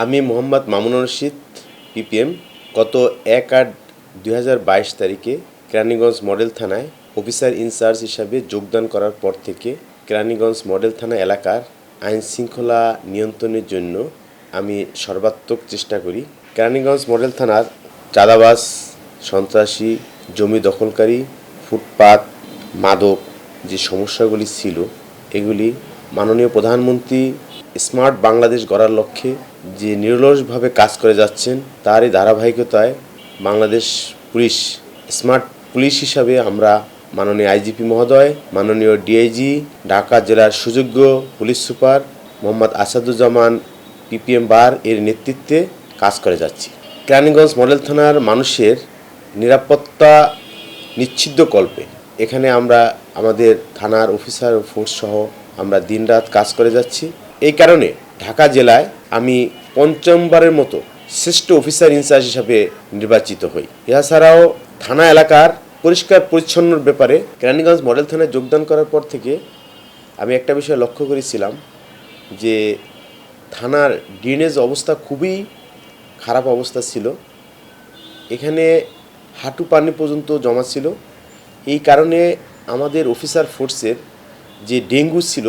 আমি মোহাম্মদ মামুন রশিদ, পিপিএম, গত এক আট দুই তারিখে কেরানীগঞ্জ মডেল থানায় অফিসার ইনচার্জ হিসাবে যোগদান করার পর থেকে কেরানীগঞ্জ মডেল থানা এলাকার আইন শৃঙ্খলা নিয়ন্ত্রণের জন্য আমি সর্বাত্মক চেষ্টা করি। কেরানীগঞ্জ মডেল থানার চাঁদাবাজ, সন্ত্রাসী, জমি দখলকারী, ফুটপাত, মাদক যে সমস্যাগুলি ছিল, এগুলি মাননীয় প্রধানমন্ত্রী স্মার্ট বাংলাদেশ গড়ার লক্ষ্যে যে নিরলসভাবে কাজ করে যাচ্ছেন, তারই ধারাবাহিকতায় বাংলাদেশ পুলিশ, স্মার্ট পুলিশ হিসাবে আমরা মাননীয় আইজিপি মহোদয়, মাননীয় ডিআইজি, ঢাকা জেলার সুযোগ্য police super Mohammad Asaduzzaman PPM bar এর নেতৃত্বে কাজ করে যাচ্ছি। কেরানীগঞ্জ মডেল থানার মানুষের নিরাপত্তা নিশ্চিদ্র কল্পে। এখানে আমরা আমাদের থানার অফিসার ফোর্স সহ আমরা দিনরাত কাজ করে যাচ্ছি। এই কারণে ঢাকা জেলায় আমি পঞ্চমবারের মতো শ্রেষ্ঠ অফিসার ইনচার্জ হিসাবে নির্বাচিত হই। এছাড়াও থানা এলাকার পরিষ্কার পরিচ্ছন্নর ব্যাপারে কেরানীগঞ্জ মডেল থানায় যোগদান করার পর থেকে আমি একটা বিষয় লক্ষ্য করেছিলাম যে থানার ড্রেনেজ অবস্থা খুবই খারাপ অবস্থা ছিল। এখানে হাঁটু পানি পর্যন্ত জমা ছিল। এই কারণে আমাদের অফিসার ফোর্সের যে ডেঙ্গু ছিল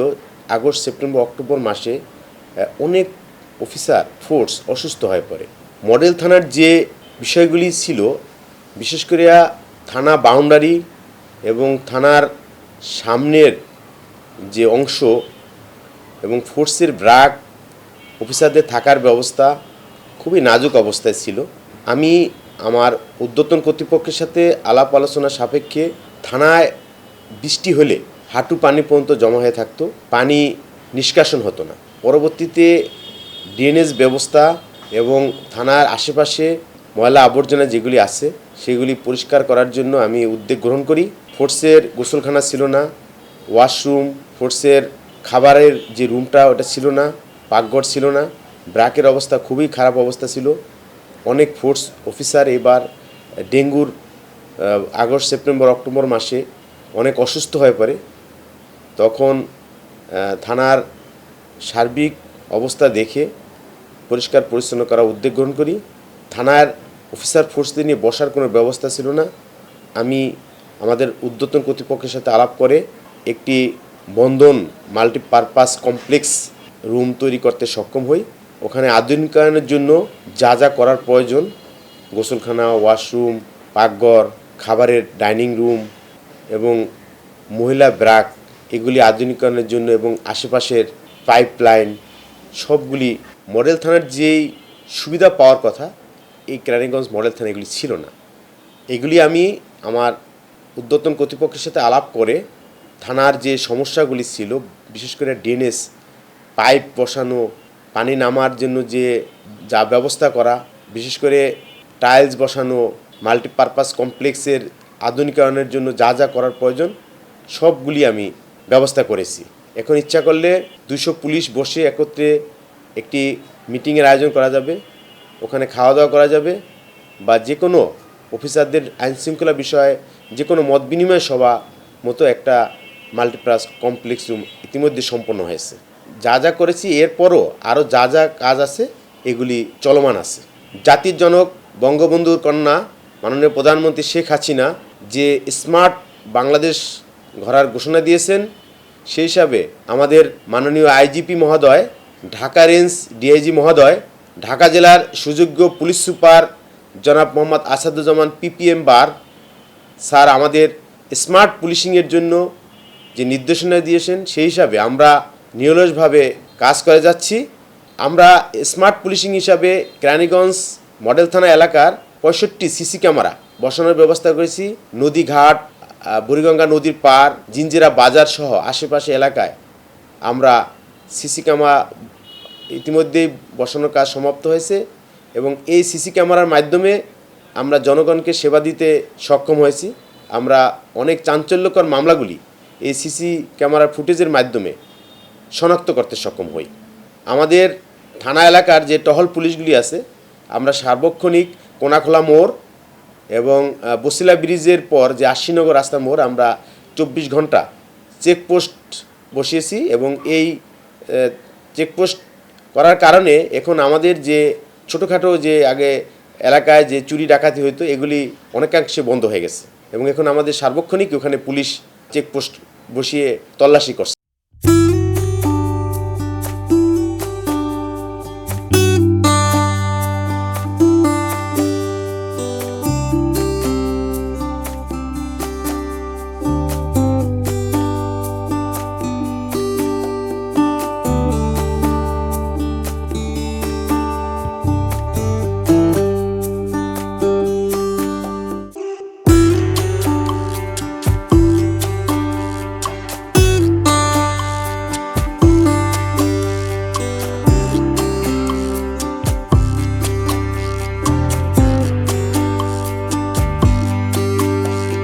আগস্ট, সেপ্টেম্বর, অক্টোবর মাসে অনেক অফিসার, ফোর্স অসুস্থ হয়ে পড়ে। মডেল থানার যে বিষয়গুলি ছিল, বিশেষ করে থানা বাউন্ডারি এবং থানার সামনের যে অংশ এবং ফোর্সের ব্রাক অফিসারদের থাকার ব্যবস্থা খুবই নাজুক অবস্থায় ছিল। আমি আমার উদ্যতন কর্তৃপক্ষের সাথে আলাপ আলোচনা সাপেক্ষে থানায় বৃষ্টি হলে হাঁটু পানি পর্যন্ত জমা হয়ে থাকতো, পানি নিষ্কাশন হতো না। পরবর্তীতে ড্রেনেজ ব্যবস্থা এবং থানার আশেপাশে ময়লা আবর্জনা যেগুলি আছে, সেগুলি পরিষ্কার করার জন্য আমি উদ্যোগ গ্রহণ করি। ফোর্সের গোসলখানা ছিল না, ওয়াশরুম, ফোর্সের খাবারের যে রুমটা, ওটা ছিল না, পাকঘর ছিল না ব্রাকের অবস্থা খুবই খারাপ অবস্থা ছিল। অনেক ফোর্স অফিসার এবার ডেঙ্গুর আগস্ট, সেপ্টেম্বর, অক্টোবর মাসে অনেক অসুস্থ হয়ে পড়ে। তখন থানার সার্বিক অবস্থা দেখে পরিষ্কার পরিচ্ছন্ন করার উদ্যোগ গ্রহণ করি। থানার অফিসার ফোর্সদের নিয়ে বসার কোনো ব্যবস্থা ছিল না। আমি আমাদের উদ্যতন কর্তৃপক্ষের সাথে আলাপ করে একটি বন্ধন মাল্টিপারপাস কমপ্লেক্স রুম তৈরি করতে সক্ষম হই। ওখানে আধুনিকায়নের জন্য যা যা করার প্রয়োজন, গোসলখানা, ওয়াশরুম, পাকঘর, খাবারের ডাইনিং রুম এবং মহিলা ব্রাক, এগুলি আধুনিকায়নের জন্য এবং আশেপাশের পাইপলাইন সবগুলি মডেল থানার যেই সুবিধা পাওয়ার কথা, এই কেরানীগঞ্জ মডেল থানা এগুলি ছিল না। এগুলি আমি আমার উদ্যতন কর্তৃপক্ষের সাথে আলাপ করে থানার যে সমস্যাগুলি ছিল, বিশেষ করে ড্রেনেজ, পাইপ বসানো, পানি নামার জন্য যে যা ব্যবস্থা করা, বিশেষ করে টাইলস বসানো, মাল্টিপারপাস কমপ্লেক্সের আধুনিকায়নের জন্য যা যা করার প্রয়োজন, সবগুলি আমি ব্যবস্থা করেছি। এখন ইচ্ছা করলে দুশো পুলিশ বসে একত্রে একটি মিটিংয়ের আয়োজন করা যাবে, ওখানে খাওয়া দাওয়া করা যাবে বা যে কোনো অফিসারদের আইন শৃঙ্খলা বিষয়ে যে কোনো মত বিনিময় সভা মতো একটা মাল্টিপ্লাস কমপ্লেক্স রুম ইতিমধ্যে সম্পন্ন হয়েছে। যা যা করেছি, এরপরও আরও যা যা কাজ আছে, এগুলি চলমান আছে। জাতির জনক, বঙ্গবন্ধুর কন্যা, মাননীয় প্রধানমন্ত্রী শেখ হাসিনা যে স্মার্ট বাংলাদেশ গড়ার ঘোষণা দিয়েছেন সেই হিসাবে আমাদের মাননীয় আইজিপি মহোদয়, ঢাকা রেঞ্জ ডিআইজি মহোদয়, ঢাকা জেলার সুযোগ্য পুলিশ সুপার জনাব Mohammad Asaduzzaman PPM bar, sir আমাদের স্মার্ট পুলিশিংয়ের জন্য যে নির্দেশনা দিয়েছেন, সেই হিসাবে আমরা নিরলসভাবে কাজ করে যাচ্ছি। আমরা স্মার্ট পুলিশিং হিসাবে কেরানীগঞ্জ মডেল থানা এলাকার পঁয়ষট্টি সিসি ক্যামেরা বসানোর ব্যবস্থা করেছি। নদীঘাট বুড়িগঙ্গা নদীর পার জিঞ্জিরা বাজার সহ আশেপাশে এলাকায় আমরা সিসি ক্যামেরা ইতিমধ্যেই বসানোর কাজ সমাপ্ত হয়েছে এবং এই সিসি ক্যামেরার মাধ্যমে আমরা জনগণকে সেবা দিতে সক্ষম হয়েছি। আমরা অনেক চাঞ্চল্যকর মামলাগুলি এই সিসি ক্যামেরার ফুটেজের মাধ্যমে শনাক্ত করতে সক্ষম হই। আমাদের থানা এলাকার যে টহল পুলিশগুলি আছে, আমরা সার্বক্ষণিক কোনাখোলা মোড় এবং বসিলা ব্রিজের পর যে আশিনগর রাস্তা মোড়, আমরা চব্বিশ ঘণ্টা চেকপোস্ট বসিয়েছি এবং এই চেকপোস্ট করার কারণে এখন আমাদের যে ছোটোখাটো যে আগে এলাকায় যে চুরি ডাকাতি হতো এগুলি অনেকাংশে বন্ধ হয়ে গেছে এবং এখন আমাদের সার্বক্ষণিক ওখানে পুলিশ চেকপোস্ট বসিয়ে তল্লাশি করছে।